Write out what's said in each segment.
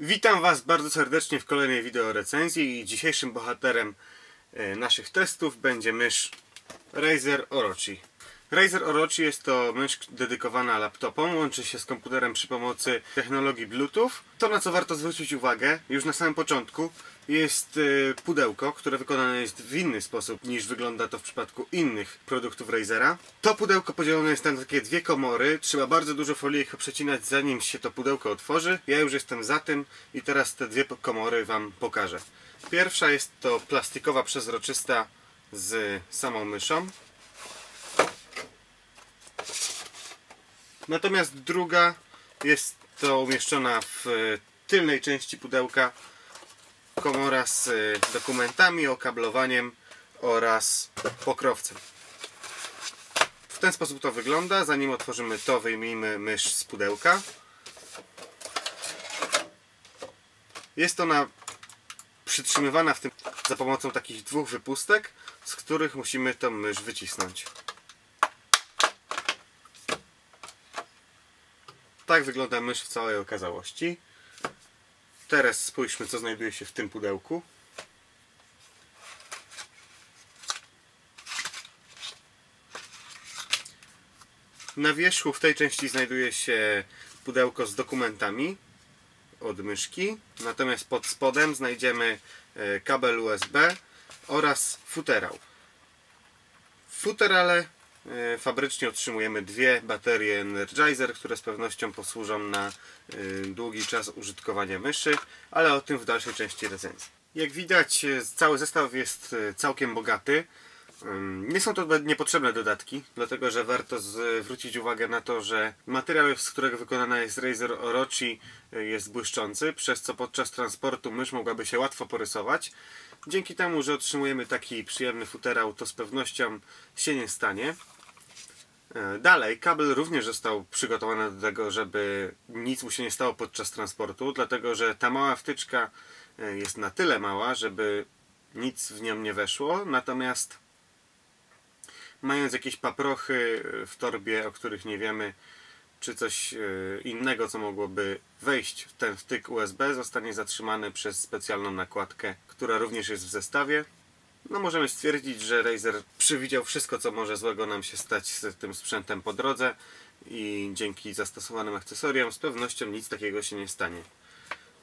Witam Was bardzo serdecznie w kolejnej wideo recenzji i dzisiejszym bohaterem e, naszych testów będzie mysz Razer Orochi. Razer Orochi jest to mysz dedykowana laptopom, łączy się z komputerem przy pomocy technologii Bluetooth. To na co warto zwrócić uwagę już na samym początku jest e, pudełko, które wykonane jest w inny sposób niż wygląda to w przypadku innych produktów Razera. To pudełko podzielone jest na takie dwie komory, trzeba bardzo dużo folii przecinać zanim się to pudełko otworzy. Ja już jestem za tym i teraz te dwie komory Wam pokażę. Pierwsza jest to plastikowa, przezroczysta z samą myszą. Natomiast druga jest to umieszczona w tylnej części pudełka komora z dokumentami, okablowaniem oraz pokrowcem. W ten sposób to wygląda. Zanim otworzymy to, wyjmijmy mysz z pudełka. Jest ona przytrzymywana w tym za pomocą takich dwóch wypustek, z których musimy tą mysz wycisnąć. Tak wygląda mysz w całej okazałości. Teraz spójrzmy, co znajduje się w tym pudełku. Na wierzchu w tej części znajduje się pudełko z dokumentami od myszki, natomiast pod spodem znajdziemy e, kabel USB oraz futerał. W futerale fabrycznie otrzymujemy dwie baterie Energizer, które z pewnością posłużą na e, długi czas użytkowania myszy, ale o tym w dalszej części recenzji. Jak widać e, cały zestaw jest całkiem bogaty. Nie są to niepotrzebne dodatki, dlatego że warto zwrócić uwagę na to, że materiał, z którego wykonana jest Razer Orochi jest błyszczący, przez co podczas transportu mysz mogłaby się łatwo porysować. Dzięki temu, że otrzymujemy taki przyjemny futerał, to z pewnością się nie stanie. E, dalej, kabel również został przygotowany do tego, żeby nic mu się nie stało podczas transportu, dlatego że ta mała wtyczka e, jest na tyle mała, żeby nic w nią nie weszło, natomiast mając jakieś paprochy w torbie, o których nie wiemy, czy coś e, innego, co mogłoby wejść w ten wtyk USB, zostanie zatrzymany przez specjalną nakładkę, która również jest w zestawie no możemy stwierdzić, że Razer przewidział wszystko, co może złego nam się stać z tym sprzętem po drodze i dzięki zastosowanym akcesoriom z pewnością nic takiego się nie stanie.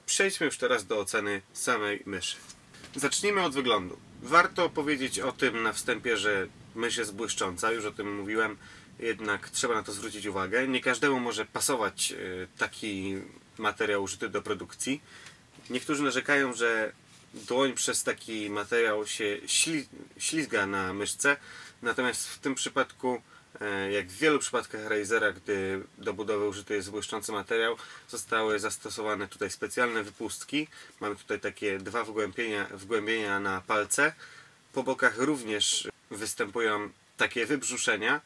Przejdźmy już teraz do oceny samej myszy. Zacznijmy od wyglądu. Warto powiedzieć o tym na wstępie, że mysz jest błyszcząca, już o tym mówiłem, jednak trzeba na to zwrócić uwagę. Nie każdemu może pasować e, taki materiał użyty do produkcji. Niektórzy narzekają, że dłoń przez taki materiał się śli ślizga na myszce, natomiast w tym przypadku, e, jak w wielu przypadkach Razera, gdy do budowy użyty jest błyszczący materiał, zostały zastosowane tutaj specjalne wypustki. Mamy tutaj takie dwa wgłębienia, wgłębienia na palce. Po bokach również występują takie wybrzuszenia.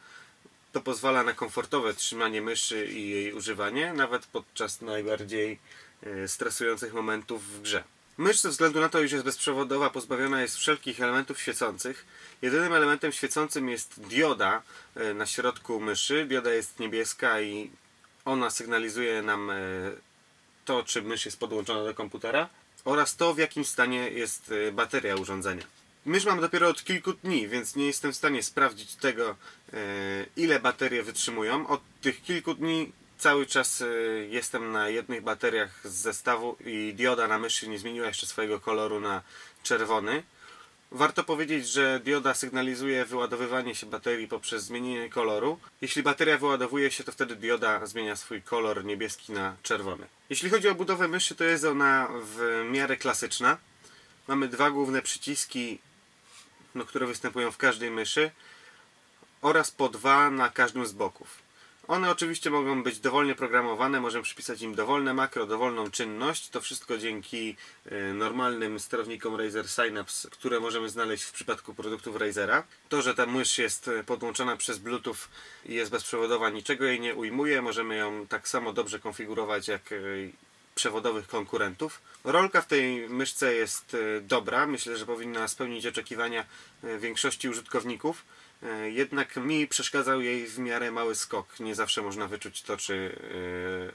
To pozwala na komfortowe trzymanie myszy i jej używanie, nawet podczas najbardziej e, stresujących momentów w grze. Mysz ze względu na to, iż jest bezprzewodowa, pozbawiona jest wszelkich elementów świecących. Jedynym elementem świecącym jest dioda e, na środku myszy. Dioda jest niebieska i ona sygnalizuje nam e, to, czy mysz jest podłączona do komputera oraz to, w jakim stanie jest e, bateria urządzenia. Mysz mam dopiero od kilku dni, więc nie jestem w stanie sprawdzić tego, ile baterie wytrzymują. Od tych kilku dni cały czas y, jestem na jednych bateriach z zestawu i dioda na myszy nie zmieniła jeszcze swojego koloru na czerwony. Warto powiedzieć, że dioda sygnalizuje wyładowywanie się baterii poprzez zmienienie koloru. Jeśli bateria wyładowuje się, to wtedy dioda zmienia swój kolor niebieski na czerwony. Jeśli chodzi o budowę myszy, to jest ona w miarę klasyczna. Mamy dwa główne przyciski, no, które występują w każdej myszy oraz po dwa na każdym z boków. One oczywiście mogą być dowolnie programowane, możemy przypisać im dowolne makro, dowolną czynność. To wszystko dzięki e, normalnym sterownikom Razer Synapse, które możemy znaleźć w przypadku produktów Razera. To, że ta mysz jest e, podłączona przez Bluetooth i jest bezprzewodowa, niczego jej nie ujmuje. Możemy ją tak samo dobrze konfigurować jak e, przewodowych konkurentów. Rolka w tej myszce jest dobra. Myślę, że powinna spełnić oczekiwania większości użytkowników. E, jednak mi przeszkadzał jej w miarę mały skok. Nie zawsze można wyczuć to, czy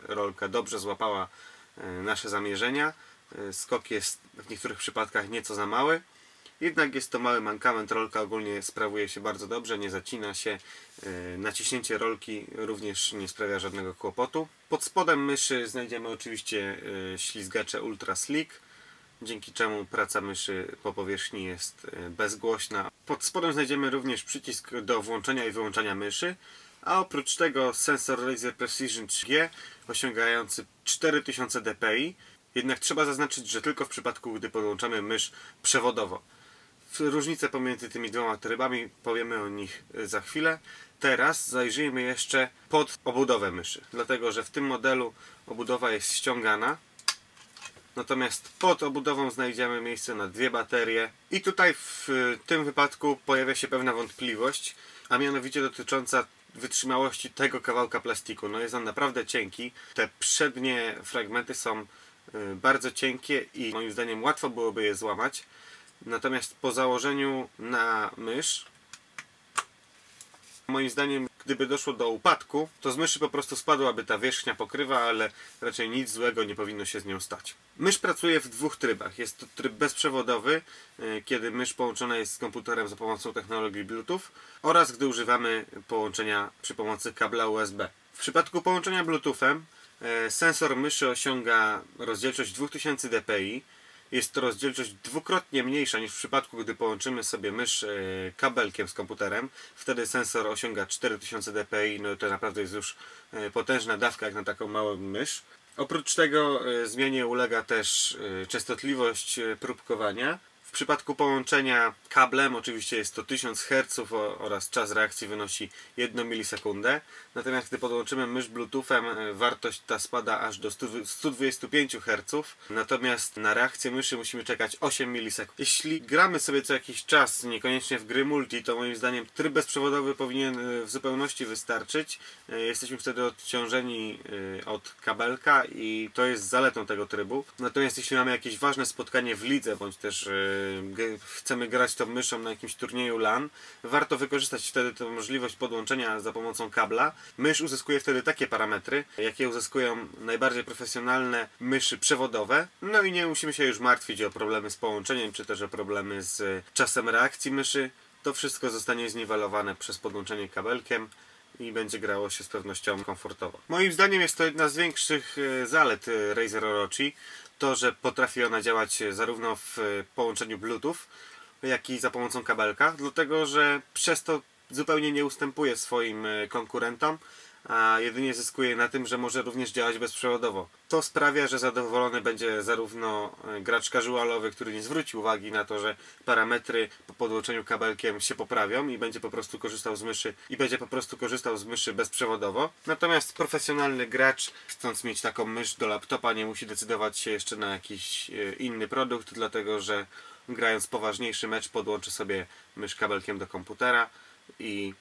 e, rolka dobrze złapała e, nasze zamierzenia. Skok jest w niektórych przypadkach nieco za mały. Jednak jest to mały mankament, rolka ogólnie sprawuje się bardzo dobrze, nie zacina się. Naciśnięcie rolki również nie sprawia żadnego kłopotu. Pod spodem myszy znajdziemy oczywiście ślizgacze Ultra Slick, dzięki czemu praca myszy po powierzchni jest bezgłośna. Pod spodem znajdziemy również przycisk do włączenia i wyłączania myszy, a oprócz tego sensor Laser Precision 3G osiągający 4000 dpi, jednak trzeba zaznaczyć, że tylko w przypadku, gdy podłączamy mysz przewodowo. Różnice pomiędzy tymi dwoma trybami powiemy o nich za chwilę. Teraz zajrzyjmy jeszcze pod obudowę myszy, dlatego że w tym modelu obudowa jest ściągana, natomiast pod obudową znajdziemy miejsce na dwie baterie i tutaj w tym wypadku pojawia się pewna wątpliwość, a mianowicie dotycząca wytrzymałości tego kawałka plastiku. No jest on naprawdę cienki. Te przednie fragmenty są y, bardzo cienkie i moim zdaniem łatwo byłoby je złamać. Natomiast po założeniu na mysz moim zdaniem gdyby doszło do upadku, to z myszy po prostu spadłaby ta wierzchnia pokrywa, ale raczej nic złego nie powinno się z nią stać. Mysz pracuje w dwóch trybach. Jest to tryb bezprzewodowy, e, kiedy mysz połączona jest z komputerem za pomocą technologii Bluetooth oraz gdy używamy połączenia przy pomocy kabla USB. W przypadku połączenia Bluetoothem e, sensor myszy osiąga rozdzielczość 2000 dpi, jest to rozdzielczość dwukrotnie mniejsza niż w przypadku, gdy połączymy sobie mysz e, kabelkiem z komputerem. Wtedy sensor osiąga 4000 dpi, no to naprawdę jest już e, potężna dawka jak na taką małą mysz. Oprócz tego e, zmianie ulega też częstotliwość próbkowania w przypadku połączenia kablem oczywiście jest to 1000 Hz oraz czas reakcji wynosi 1 milisekundę. Natomiast gdy podłączymy mysz Bluetoothem e, wartość ta spada aż do 125 Hz. Natomiast na reakcję myszy musimy czekać 8 milisekund. Jeśli gramy sobie co jakiś czas, niekoniecznie w gry multi, to moim zdaniem tryb bezprzewodowy powinien e, w zupełności wystarczyć. E, jesteśmy wtedy odciążeni od kabelka i to jest zaletą tego trybu. Natomiast jeśli mamy jakieś ważne spotkanie w lidze, bądź też chcemy grać tą myszą na jakimś turnieju LAN, warto wykorzystać wtedy tę możliwość podłączenia za pomocą kabla. Mysz uzyskuje wtedy takie parametry, jakie uzyskują najbardziej profesjonalne myszy przewodowe. No i nie musimy się już martwić o problemy z połączeniem, czy też o problemy z czasem reakcji myszy. To wszystko zostanie zniwelowane przez podłączenie kabelkiem i będzie grało się z pewnością komfortowo. Moim zdaniem jest to jedna z większych e, zalet e, Razer Orochi, to, że potrafi ona działać zarówno w połączeniu Bluetooth, jak i za pomocą kabelka, dlatego że przez to zupełnie nie ustępuje swoim e, konkurentom, a jedynie zyskuje na tym, że może również działać bezprzewodowo. To sprawia, że zadowolony będzie zarówno e, gracz casualowy, który nie zwróci uwagi na to, że parametry po podłączeniu kabelkiem się poprawią i będzie po prostu korzystał z myszy i będzie po prostu korzystał z myszy bezprzewodowo. Natomiast profesjonalny gracz, chcąc mieć taką mysz do laptopa, nie musi decydować się jeszcze na jakiś e, inny produkt, dlatego że grając poważniejszy mecz podłączy sobie mysz kabelkiem do komputera i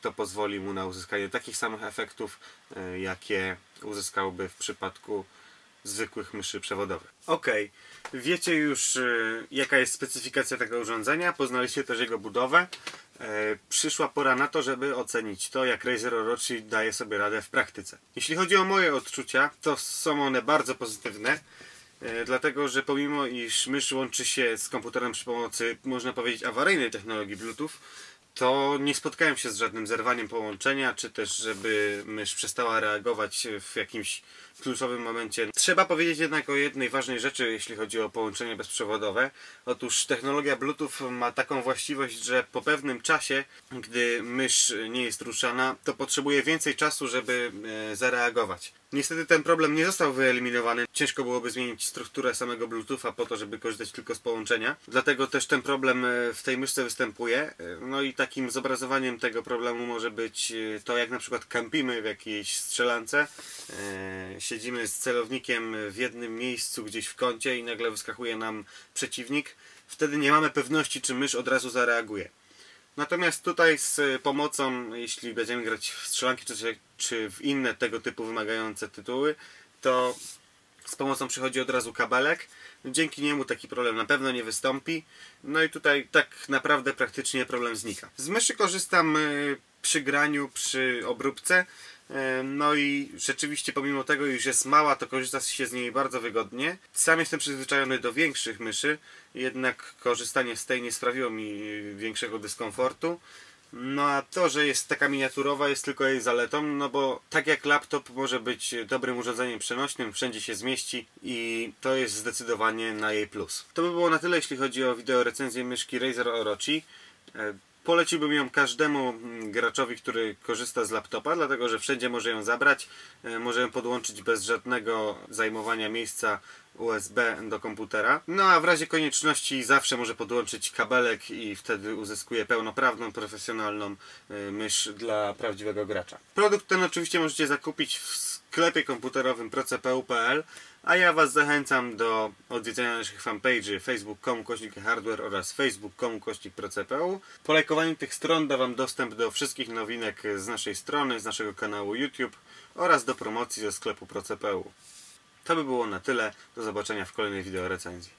to pozwoli mu na uzyskanie takich samych efektów, e, jakie uzyskałby w przypadku zwykłych myszy przewodowych. Ok, wiecie już e, jaka jest specyfikacja tego urządzenia, poznaliście też jego budowę. E, przyszła pora na to, żeby ocenić to, jak Razer Orochi daje sobie radę w praktyce. Jeśli chodzi o moje odczucia, to są one bardzo pozytywne. Dlatego, że pomimo iż mysz łączy się z komputerem przy pomocy, można powiedzieć, awaryjnej technologii Bluetooth, to nie spotkałem się z żadnym zerwaniem połączenia, czy też żeby mysz przestała reagować w jakimś kluczowym momencie. Trzeba powiedzieć jednak o jednej ważnej rzeczy, jeśli chodzi o połączenie bezprzewodowe. Otóż technologia Bluetooth ma taką właściwość, że po pewnym czasie, gdy mysz nie jest ruszana, to potrzebuje więcej czasu, żeby e, zareagować. Niestety ten problem nie został wyeliminowany. Ciężko byłoby zmienić strukturę samego Bluetootha po to, żeby korzystać tylko z połączenia. Dlatego też ten problem e, w tej myszce występuje. E, no i takim zobrazowaniem tego problemu może być to, jak na przykład kampimy w jakiejś strzelance siedzimy z celownikiem w jednym miejscu gdzieś w kącie i nagle wyskakuje nam przeciwnik, wtedy nie mamy pewności, czy mysz od razu zareaguje. Natomiast tutaj z pomocą, jeśli będziemy grać w strzelanki czy, czy w inne tego typu wymagające tytuły, to z pomocą przychodzi od razu kabelek. Dzięki niemu taki problem na pewno nie wystąpi. No i tutaj tak naprawdę praktycznie problem znika. Z myszy korzystam y, przy graniu, przy obróbce E, No i rzeczywiście pomimo tego, iż jest mała, to korzysta się z niej bardzo wygodnie. Sam jestem przyzwyczajony do większych myszy, jednak korzystanie z tej nie sprawiło mi większego dyskomfortu. No a to, że jest taka miniaturowa jest tylko jej zaletą, no bo tak jak laptop może być dobrym urządzeniem przenośnym, wszędzie się zmieści i to jest zdecydowanie na jej plus. To by było na tyle, jeśli chodzi o wideo recenzję myszki Razer Orochi. E, Poleciłbym ją każdemu mm, graczowi, który korzysta z laptopa, dlatego że wszędzie może ją zabrać, e, może ją podłączyć bez żadnego zajmowania miejsca USB do komputera. No a w razie konieczności zawsze może podłączyć kabelek i wtedy uzyskuje pełnoprawną, profesjonalną e, mysz dla prawdziwego gracza. Produkt ten oczywiście możecie zakupić w sklepie komputerowym proCPU.pl a ja Was zachęcam do odwiedzenia naszych fanpage'y facebook.com hardware oraz facebook.com kośnik proCPU. Polajkowanie tych stron da Wam dostęp do wszystkich nowinek z naszej strony, z naszego kanału YouTube oraz do promocji ze sklepu proCPU. To by było na tyle. Do zobaczenia w kolejnej wideo recenzji.